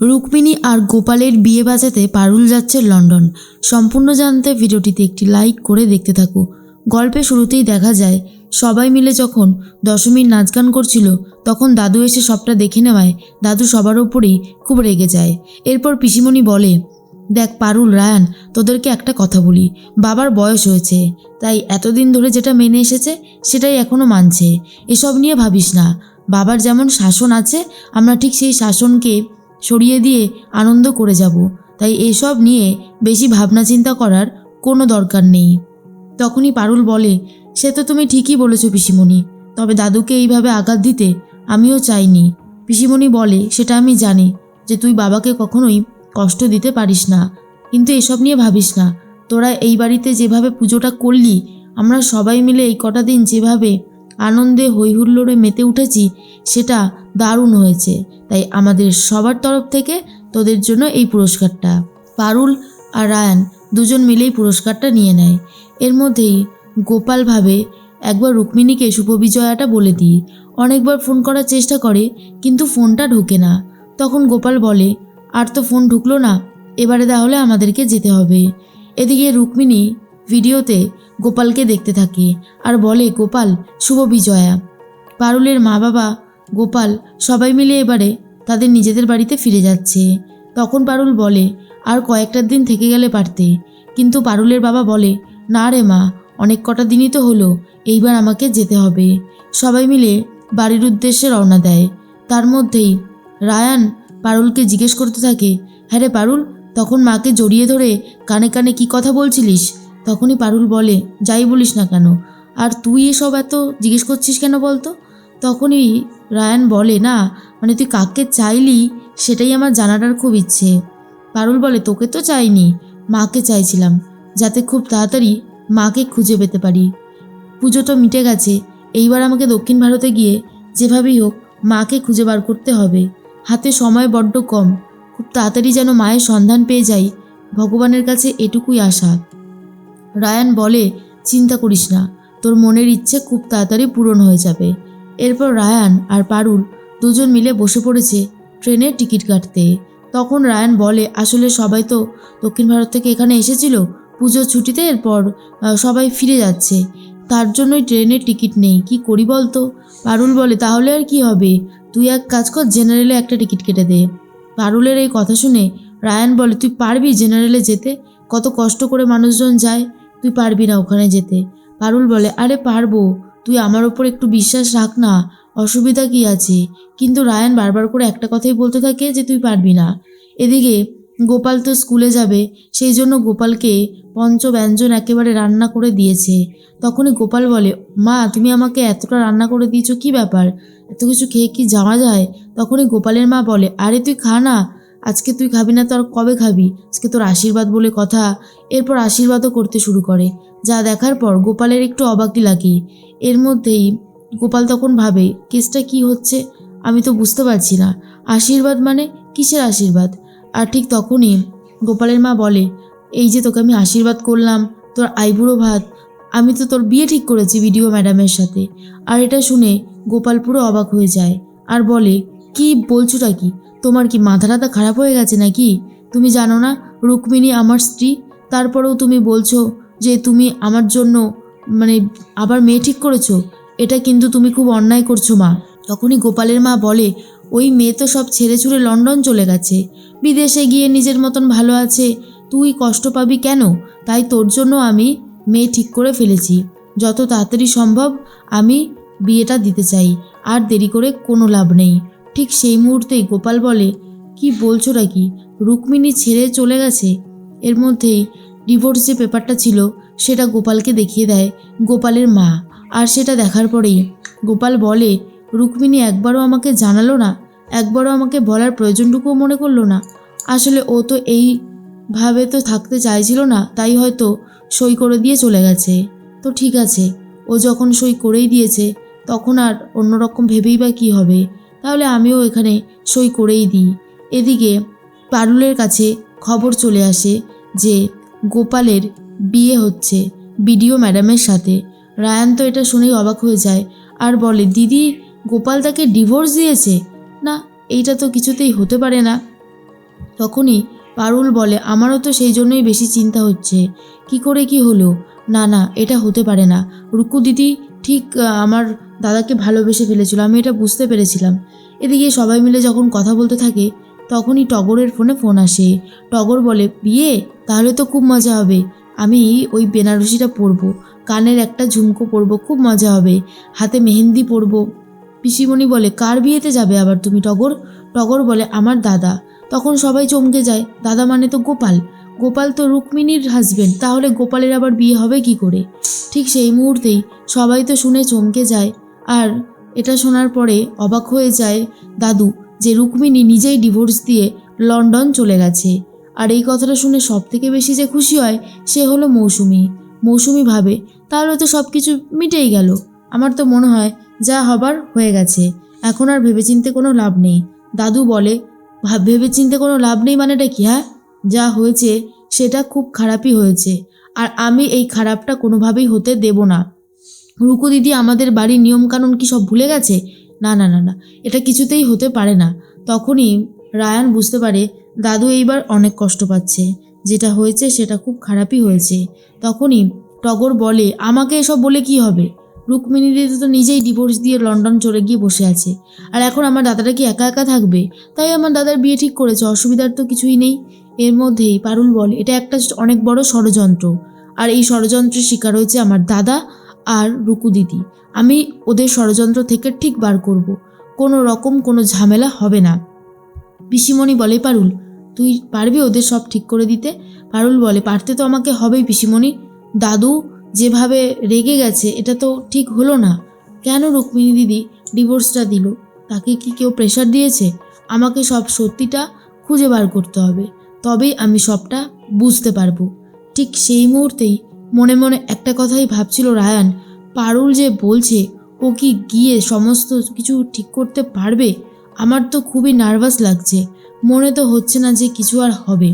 রুক্মিণী আর গোপালের বিয়ে বাজাতে পারুল যাচ্ছে লন্ডন। সম্পূর্ণ জানতে ভিডিওটিতে একটি লাইক করে দেখতে থাকো। গল্পে শুরুতেই দেখা যায়, সবাই মিলে যখন দশমীর নাচ গান করছিল, তখন দাদু এসে সবটা দেখে নেওয়ায় দাদু সবার ওপরেই খুব রেগে যায়। এরপর পিসিমণি বলে, দেখ পারুল, রায়ান, তোদেরকে একটা কথা বলি, বাবার বয়স হয়েছে, তাই এতদিন ধরে যেটা মেনে এসেছে, সেটাই এখনও মানছে। এসব নিয়ে ভাবিস না, বাবার যেমন শাসন আছে, আমরা ঠিক সেই শাসনকে সরিয়ে দিয়ে আনন্দ করে যাব। তাই এসব নিয়ে বেশি ভাবনা চিন্তা করার কোনো দরকার নেই। তখনই পারুল বলে, সে তো তুমি ঠিকই বলেছ পিসিমণি, তবে দাদুকে এইভাবে আঘাত দিতে আমিও চাইনি। পিসিমণি বলে, সেটা আমি জানি যে তুই বাবাকে কখনোই কষ্ট দিতে পারিস না। কিন্তু এসব নিয়ে ভাবিস না। তোরা এই বাড়িতে যেভাবে পুজোটা করলি, আমরা সবাই মিলে এই কটা দিন যেভাবে আনন্দে হৈহুল্লোড়ে মেতে উঠেছি, সেটা দারুণ হয়েছে। তাই আমাদের সবার তরফ থেকে তোদের জন্য এই পুরস্কারটা। পারুল আর রায়ান দুজন মিলেই পুরস্কারটা নিয়ে নেয়। এর মধ্যেই গোপাল ভাবে একবার রুক্মিণীকে শুভবিজয়াটা বলে দিই। অনেকবার ফোন করার চেষ্টা করে, কিন্তু ফোনটা ঢোকে না। তখন গোপাল বলে, আর তো ফোন ঢুকলো না, এবারে তাহলে আমাদেরকে যেতে হবে। এদিকে রুক্মিণী ভিডিওতে গোপালকে দেখতে থাকে আর বলে, গোপাল, শুভ বিজয়া। পারুলের মা বাবা গোপাল সবাই মিলে এবারে তাদের নিজেদের বাড়িতে ফিরে যাচ্ছে। তখন পারুল বলে, আর কয়েকটা দিন থেকে গেলে পারতে। কিন্তু পারুলের বাবা বলে, না রে মা, অনেক কটা দিনই তো হলো, এইবার আমাকে যেতে হবে। সবাই মিলে বাড়ির উদ্দেশ্যে রওনা দেয়। তার মধ্যেই রায়ান পারুলকে জিজ্ঞেস করতে থাকে হ্যাঁ রে পারুল, তখন মাকে জড়িয়ে ধরে কানে কানে কি কথা বলছিলিস? তখনই পারুল বলে, যাই বলিস না কেন? আর তুই এসব এত জিজ্ঞেস করছিস কেন বলতো? তখনই রায়ান বলে, না মানে তুই কাকে চাইলি সেটাই আমার জানাটার খুব ইচ্ছে। পারুল বলে, তোকে তো চাইনি, মাকে চাইছিলাম, যাতে খুব তাড়াতাড়ি মাকে খুঁজে পেতে পারি। পুজো তো মিটে গেছে, এইবার আমাকে দক্ষিণ ভারতে গিয়ে যেভাবেই হোক মাকে খুঁজে বার করতে হবে। হাতে সময় বড্ড কম, খুব তাড়াতাড়ি যেন মায়ের সন্ধান পেয়ে যাই, ভগবানের কাছে এটুকুই আশা। রায়ান বলে, চিন্তা করিস না, তোর মনের ইচ্ছে খুব তাড়াতাড়ি পূরণ হয়ে যাবে। এরপর রায়ান আর পারুল দুজন মিলে বসে পড়েছে ট্রেনের টিকিট কাটতে। তখন রায়ান বলে, আসলে সবাই তো দক্ষিণ ভারত থেকে এখানে এসেছিল পুজোর ছুটিতে এরপর সবাই ফিরে যাচ্ছে। তার জন্যই ট্রেনের টিকিট নেই, কি করি বলতো? পারুল বলে, তাহলে আর কি হবে? তুই এক কাজ কর, জেনারেলে একটা টিকিট কেটে দে। পারুলের এই কথা শুনে রায়ান বলে, তুই পারবি জেনারেলে যেতে? কত কষ্ট করে মানুষজন যায় তুই পারবি না ওখানে যেতে। পারুল বলে, আরে পারব। তুই আমার ওপর একটু বিশ্বাস রাখ না। অসুবিধা কি আছে? কিন্তু রায়ান বারবার করে একটা কথাই বলতে থাকে যে তুই পারবি না। এদিকে গোপাল তো স্কুলে যাবে, সেই জন্য গোপালকে পঞ্চ ব্যঞ্জন একেবারে রান্না করে দিয়েছে। তখনই গোপাল বলে, মা, তুমি আমাকে এতটা রান্না করে দিয়েছ, কি ব্যাপার? এত কিছু খেয়ে কি যাওয়া যায়? তখনই গোপালের মা বলে, আরে তুই খা না। আজকে তুই খাবি না তো আর কবে খাবি? আজকে তোর আশীর্বাদ বলে কথা। এরপর আশীর্বাদও করতে শুরু করে। যা দেখার পর গোপালের একটু অবাকই লাগে। এর মধ্যেই গোপাল তখন ভাবে, কেসটা কি হচ্ছে? আমি তো বুঝতে পারছি না। আশীর্বাদ মানে কিসের আশীর্বাদ? আর ঠিক তখনই গোপালের মা বলে, এই যে তোকে আমি আশীর্বাদ করলাম, তোর আইবুড়ো ভাত, আমি তো তোর বিয়ে ঠিক করেছি ভিডিও ম্যাডামের সাথে। আর এটা শুনে গোপাল পুরো অবাক হয়ে যায়। আর বলে, কি বলছোটা কি? তোমার কি মাথা টাথা খারাপ হয়ে গেছে নাকি? তুমি জানো না, রুক্মিণী আমার স্ত্রী। তারপরেও তুমি বলছো যে তুমি আমার জন্য মানে আবার মেয়ে ঠিক করেছ। এটা কিন্তু তুমি খুব অন্যায় করছ, মা। তখনই গোপালের মা বলে, ওই মেয়ে তো সব ছেড়ে ছুড়ে লন্ডন চলে গেছে। বিদেশে গিয়ে নিজের মতন ভালো আছে। তুই কষ্ট পাবি কেন? তাই তোর জন্য আমি মেয়ে ঠিক করে ফেলেছি। যত তাড়াতাড়ি সম্ভব আমি বিয়েটা দিতে চাই। আর দেরি করে কোনো লাভ নেই। ঠিক সেই মুহূর্তেই গোপাল বলে, কি বলছো নাকি? রুক্মিণী ছেড়ে চলে গেছে? এর মধ্যেই ডিভোর্স যে পেপারটা ছিল, সেটা গোপালকে দেখিয়ে দেয় গোপালের মা। আর সেটা দেখার পরেই গোপাল বলে, রুক্মিণী একবারও আমাকে জানালো না, একবারও আমাকে বলার প্রয়োজনটুকুও মনে করল না। আসলে ও তো এইভাবে তো থাকতে চাইছিল না, তাই হয়তো সই করে দিয়ে চলে গেছে। তো ঠিক আছে, ও যখন সই করেই দিয়েছে, তখন আর অন্যরকম ভেবেই বা কী হবে? তাহলে আমিও এখানে সই করেই দিই। এদিকে পারুলের কাছে খবর চলে আসে যে গোপালের বিয়ে হচ্ছে বিডিও ম্যাডামের সাথে। রায়ান তো এটা শুনেই অবাক হয়ে যায়। আর বলে, দিদি, গোপাল তাকে ডিভোর্স দিয়েছে? না, এইটা তো কিছুতেই হতে পারে না। তখনই পারুল বলে, আমারও তো সেই জন্যই বেশি চিন্তা হচ্ছে। কি করে কি হলো? না না, এটা হতে পারে না। রুকু দিদি ঠিক আমার দাদাকে ভালোবেসে ফেলেছিল, আমি এটা বুঝতে পেরেছিলাম। এদিকে সবাই মিলে যখন কথা বলতে থাকে, তখনই টগরের ফোনে ফোন আসে। টগর বলে, বিয়ে? তাহলে তো খুব মজা হবে। আমি ওই বেনারসিটা পরবো। কানের একটা ঝুমকো পরবো, খুব মজা হবে। হাতে মেহেন্দি পরবো। পিসিমণি বলে, কার বিয়েতে যাবে আবার তুমি, টগর? টগর বলে, আমার দাদা। তখন সবাই চমকে যায়, দাদা মানে তো গোপাল। গোপাল তো রুক্মিণীর হাজবেন্ড তাহলে গোপালের আবার বিয়ে হবে কি করে? ঠিক সেই মুহূর্তেই সবাই তো শুনে চমকে যায়। আর এটা শোনার পরে অবাক হয়ে যায় দাদু যে রুক্মিণী নিজেই ডিভোর্স দিয়ে লন্ডন চলে গেছে। আর এই কথাটা শুনে সব থেকে বেশি যে খুশি হয় সে হলো মৌসুমি। মৌসুমি ভাবে, তাহলে তো সব কিছু মিটেই গেল। আমার তো মনে হয় যা হবার হয়ে গেছে। এখন আর ভেবেচিন্তে কোনো লাভ নেই। দাদু বলে ভাব ভেবেচিন্তে কোনো লাভ নেই মানেটা কি হ্যাঁ? যা হয়েছে সেটা খুব খারাপই হয়েছে। আর আমি এই খারাপটা কোনোভাবেই হতে দেব না। রুকু দিদি, আমাদের বাড়ির নিয়মকানুন কি সব ভুলে গেছে? না না না না, এটা কিছুতেই হতে পারে না। তখনই রায়ান বুঝতে পারে, দাদু এইবার অনেক কষ্ট পাচ্ছে। যেটা হয়েছে সেটা খুব খারাপই হয়েছে। তখনই টগর বলে, আমাকে এসব বলে কি হবে? রুক্মিণী দিদি তো নিজেই ডিভোর্স দিয়ে লন্ডন চলে গিয়ে বসে আছে। আর এখন আমার দাদাটা কি একা একা থাকবে? তাই আমার দাদার বিয়ে ঠিক করেছে, অসুবিধার তো কিছুই নেই। এর মধ্যেই পারুল বলে, এটা একটা অনেক বড় ষড়যন্ত্র। আর এই ষড়যন্ত্রের শিকার হয়েছে আমার দাদা আর রুকু দিদি। আমি ওদের ষড়যন্ত্র থেকে ঠিক বার করব। কোনো রকম কোনো ঝামেলা হবে না। পিসিমণি বলে, পারুল, তুই পারবি ওদের সব ঠিক করে দিতে? পারুল বলে, পারতে তো আমাকে হবেই পিসিমণি। দাদু যেভাবে রেগে গেছে, এটা তো ঠিক হলো না। কেন রুক্মিণী দিদি ডিভোর্সটা দিল? তাকে কি কেউ প্রেশার দিয়েছে? আমাকে সব সত্যিটা খুঁজে বার করতে হবে। তবেই আমি সবটা বুঝতে পারব। ঠিক সেই মুহূর্তেই মনে মনে একটা কথাই ভাবছিল রায়ান, পারুল যে বলছে, ও কি গিয়ে সমস্ত কিছু ঠিক করতে পারবে? আমার তো খুবই নার্ভাস লাগছে, মনে তো হচ্ছে না যে কিছু আর হবে।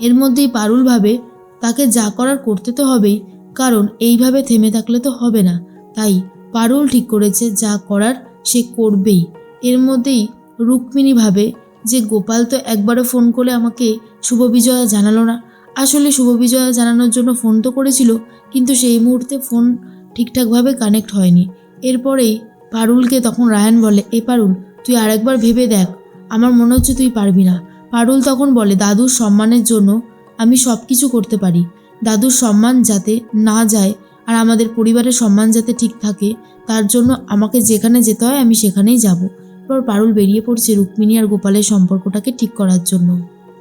এর মধ্যেই পারুল ভাবে, তাকে যা করার করতে তো হবেই, কারণ এইভাবে থেমে থাকলে তো হবে না। তাই পারুল ঠিক করেছে যা করার সে করবেই। এর মধ্যেই রুক্মিণী ভাবে যে গোপাল তো একবারও ফোন করে আমাকে শুভ বিজয়া জানালো না। আসলে শুভ বিজয়া জানানোর জন্য ফোন তো করেছিল, কিন্তু সেই মুহূর্তে ফোন ঠিকঠাকভাবে কানেক্ট হয়নি। এরপরেই পারুলকে তখন রায়ান বলে, এ পারুল, তুই আরেকবার ভেবে দেখ। আমার মনে হচ্ছে তুই পারবি না। পারুল তখন বলে, দাদুর সম্মানের জন্য আমি সব কিছু করতে পারি। দাদুর সম্মান যাতে না যায় আর আমাদের পরিবারের সম্মান যাতে ঠিক থাকে, তার জন্য আমাকে যেখানে যেতে হয় আমি সেখানেই যাব। এরপর পারুল বেরিয়ে পড়ছে রুক্মিণী আর গোপালের সম্পর্কটাকে ঠিক করার জন্য।